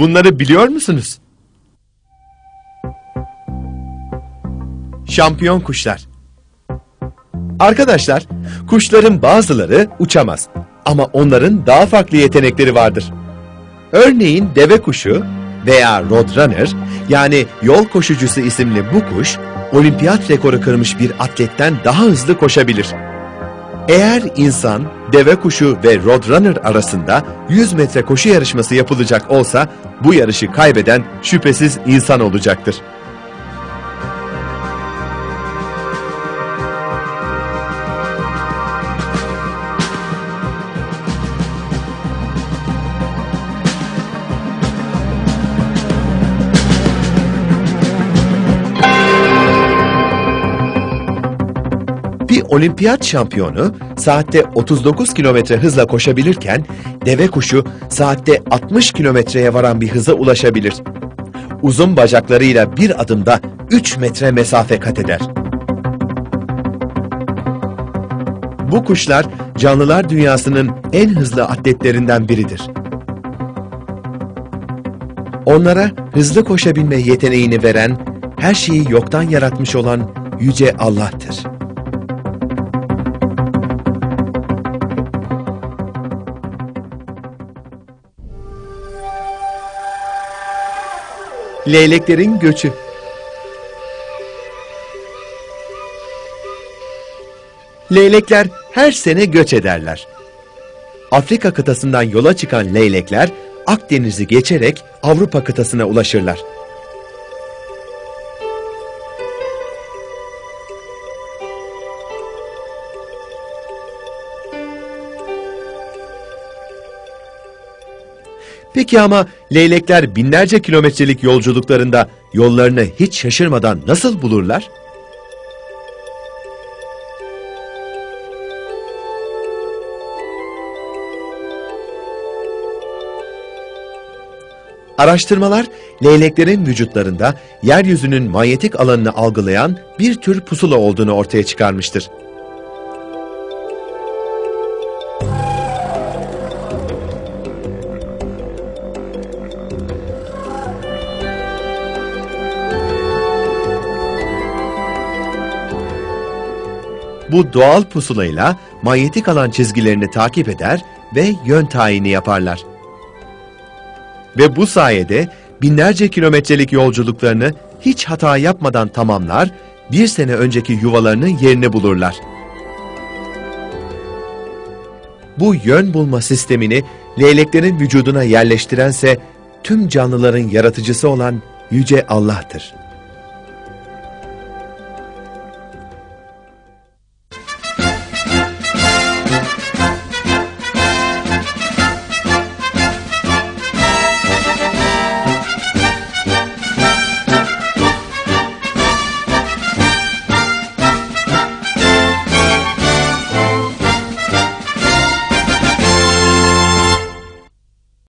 Bunları biliyor musunuz? Şampiyon kuşlar. Arkadaşlar, kuşların bazıları uçamaz ama onların daha farklı yetenekleri vardır. Örneğin deve kuşu veya roadrunner yani yol koşucusu isimli bu kuş, olimpiyat rekoru kırmış bir atletten daha hızlı koşabilir. Eğer insan, deve kuşu ve roadrunner arasında 100 metre koşu yarışması yapılacak olsa bu yarışı kaybeden şüphesiz insan olacaktır. Olimpiyat şampiyonu saatte 39 kilometre hızla koşabilirken deve kuşu saatte 60 kilometreye varan bir hıza ulaşabilir. Uzun bacaklarıyla bir adımda 3 metre mesafe kat eder. Bu kuşlar canlılar dünyasının en hızlı atletlerinden biridir. Onlara hızlı koşabilme yeteneğini veren, her şeyi yoktan yaratmış olan Yüce Allah'tır. Leyleklerin göçü. Leylekler her sene göç ederler. Afrika kıtasından yola çıkan leylekler Akdeniz'i geçerek Avrupa kıtasına ulaşırlar. Peki ama leylekler binlerce kilometrelik yolculuklarında yollarını hiç şaşırmadan nasıl bulurlar? Araştırmalar, leyleklerin vücutlarında yeryüzünün manyetik alanını algılayan bir tür pusula olduğunu ortaya çıkarmıştır. Bu doğal pusulayla manyetik alan çizgilerini takip eder ve yön tayini yaparlar. Ve bu sayede binlerce kilometrelik yolculuklarını hiç hata yapmadan tamamlar, bir sene önceki yuvalarının yerini bulurlar. Bu yön bulma sistemini leyleklerin vücuduna yerleştirense tüm canlıların yaratıcısı olan Yüce Allah'tır.